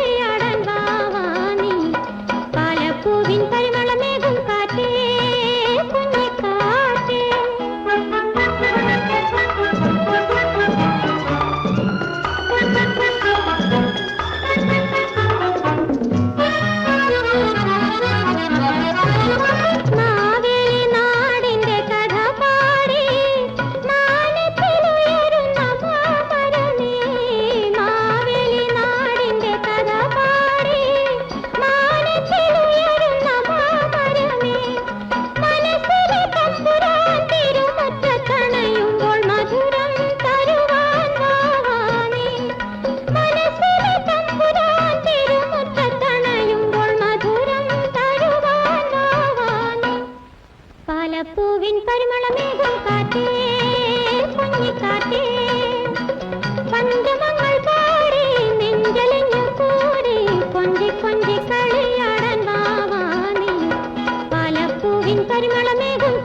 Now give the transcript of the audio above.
மலப்பூவின் பரிமள மேகம் காத்தே பொன்னி காத்தே. வந்த மங்கள் பாரே நெஞ்சலிங்க கூறே கொஞ்சி கொஞ்சி களியாடன் வாவானே. மலப்பூவின் பரிமள மேகம்